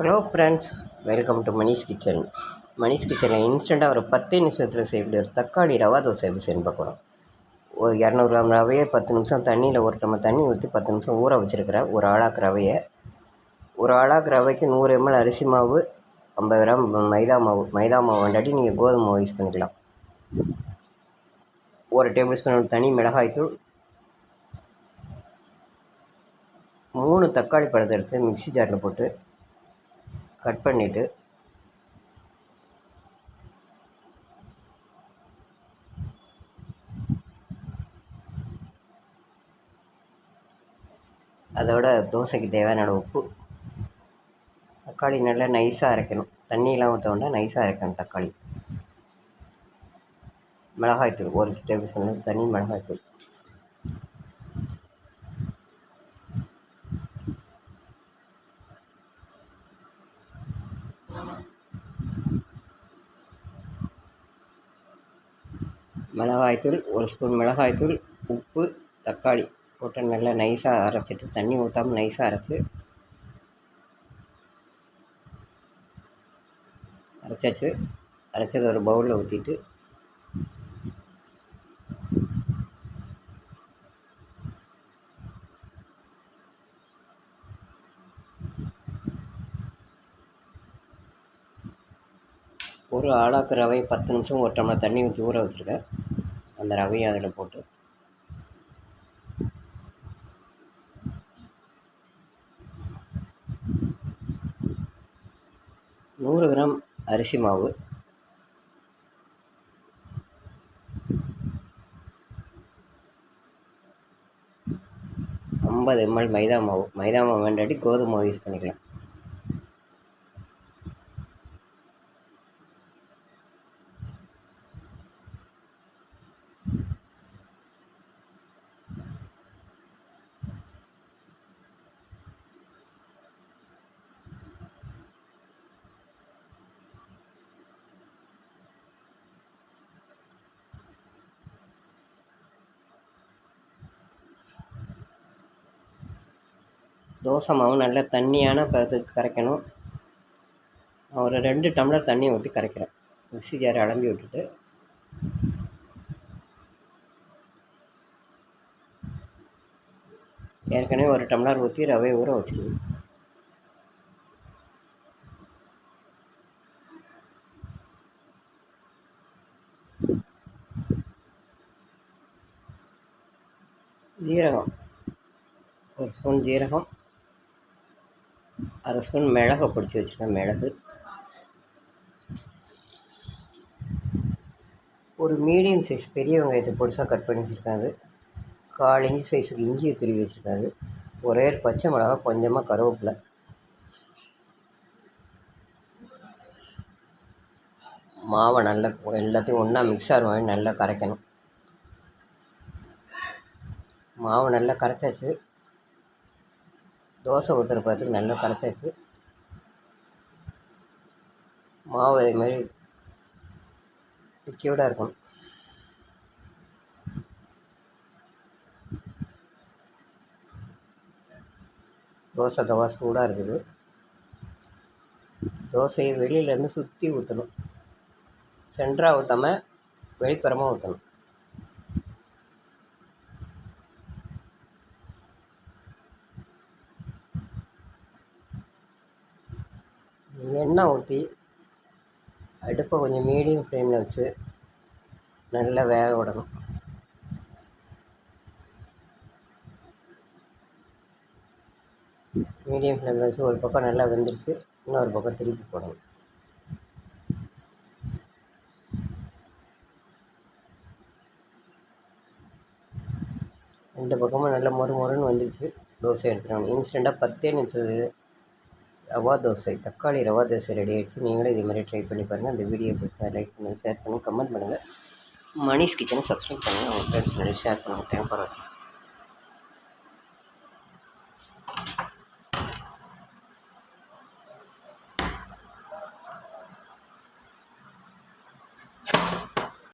Hello friends welcome to Manish kitchen Manish கிச்சனில் இன்ஸ்டண்ட்டாக ஒரு பத்து நிமிஷத்தில் செய்யக்கூடிய ஒரு தக்காளி ரவா தோசை எப்படி செய்யணும் பார்க்கணும். ஒரு இரநூறு கிராம் ரவையை பத்து நிமிஷம் தண்ணியில் ஒரு நம்ம தண்ணி ஊற்றி பத்து நிமிஷம் ஊற வச்சுருக்கிறேன் ஒரு ஆளாக்கு ரவையை. ஒரு ஆளாக்கு ரவைக்கு நூறு எம்எல் அரிசி மாவு ஐம்பது கிராம் மைதா மாவு. மைதா மாவு வேண்டாட்டி நீங்கள் கோதுமை மாவு யூஸ் பண்ணிக்கலாம். ஒரு டேபிள் ஸ்பூன் தனி மிளகாய்த்தூள் மூணு தக்காளி பழத்தை எடுத்து மிக்ஸி ஜாரில் போட்டு கட் பண்ணிவிட்டு அதோட தோசைக்கு தேவையான உப்பு. தக்காளி நல்லா நைஸாக அரைக்கணும். தண்ணியெலாம் ஊற்ற வேண்டாம் நைஸாக அரைக்கணும் தக்காளி. மிளகாய்த்தூள் ஒரு டேபிள் ஸ்பூன் தனி மிளகாய்த்தூள். மிளகாய்த்தூள் ஒரு ஸ்பூன் மிளகாய்த்தூள் உப்பு தக்காளி போட்டு நல்லா நைஸாக அரைச்சிட்டு தண்ணி ஊற்றாமல் நைஸாக அரைச்சி அரைச்சாச்சு. அரைச்சது ஒரு பவுலில் ஊற்றிட்டு ஒரு ஆளாக்கு ரவை பத்து நிமிஷம் ஒரு டம்ளர் தண்ணி ஊற்றி ஊற வச்சுருக்கேன். அந்த ரவையை அதில் போட்டு. நூறு கிராம் அரிசி மாவு. ஐம்பது எம்எல் மைதா மாவு. மைதா மாவு வேண்டாட்டி கோதுமை மாவு யூஸ் பண்ணிக்கலாம். தோசை மாவு நல்லா தண்ணியான பதத்துக்கு கரைக்கணும். ஒரு ரெண்டு டம்ளர் தண்ணி ஊற்றி கரைக்கிறேன். மிக்ஸி ஜார் அலம்பி விட்டுட்டு. ஏற்கனவே ஒரு டம்ளர் ஊற்றி ரவை ஊற வச்சுருக்கேன் ஜீரகம். ஒரு ஸ்பூன் ஜீரகம். அரை ஸ்பூன் மிளகை பிடிச்சி வச்சுருக்கேன் மிளகு. ஒரு மீடியம் சைஸ் பெரிய வெங்காயத்தை பொடிசாக கட் பண்ணி வச்சுருக்காது கால் இஞ்சி சைஸுக்கு இஞ்சியை துருவி வச்சுருக்காது ஒரே ஒரு பச்சை மிளகா கொஞ்சமாக கருவேப்பிலை. மாவை நல்லா எல்லாத்தையும் ஒன்றா மிக்ஸ் ஆகிற மாதிரி நல்லா கரைக்கணும். மாவு நல்லா கரைச்சாச்சு. தோசை ஊற்றுற பார்த்துக்கு நல்லா கரைச்சாச்சு. மாவு அதே மாதிரி லிக்யூடாக இருக்கணும். தோசை தவா சூடாக இருக்குது. தோசையை வெளியிலேருந்து சுற்றி ஊற்றணும் சென்டராக ஊற்றாமல் வெளிப்புறமாக ஊற்றணும் எண்ணெய் ஊற்றி அடுப்பை கொஞ்சம் மீடியம் ஃப்ளேமில் வச்சு நல்லா வேக விடணும். மீடியம் ஃப்ளேமில் வச்சு ஒரு பக்கம் நல்லா வெந்துருச்சு இன்னொரு பக்கம் திருப்பி போடணும். ரெண்டு பக்கமும் நல்லா மொறு மொறுன்னு வந்துருச்சு தோசை எடுத்துடணும். இன்ஸ்டண்ட்டாக பத்தே நிமிஷம் ரவா தோசை தக்காளி ரவா தோசை ரெடி ஆகிடுச்சு நீங்களும் இதே மாதிரி ட்ரை பண்ணி பாருங்கள் அந்த வீடியோ பிடிச்சா லைக் பண்ணுங்கள் ஷேர் பண்ணுங்கள் கமெண்ட் பண்ணுங்கள் மணிஷ் கிச்சனை சப்ஸ்கிரைப் பண்ணுங்கள் உங்கள் ஃப்ரெண்ட்ஸ் நிறைய ஷேர் பண்ணுங்கள் தேங்க் ஃபார் வாட்சிங்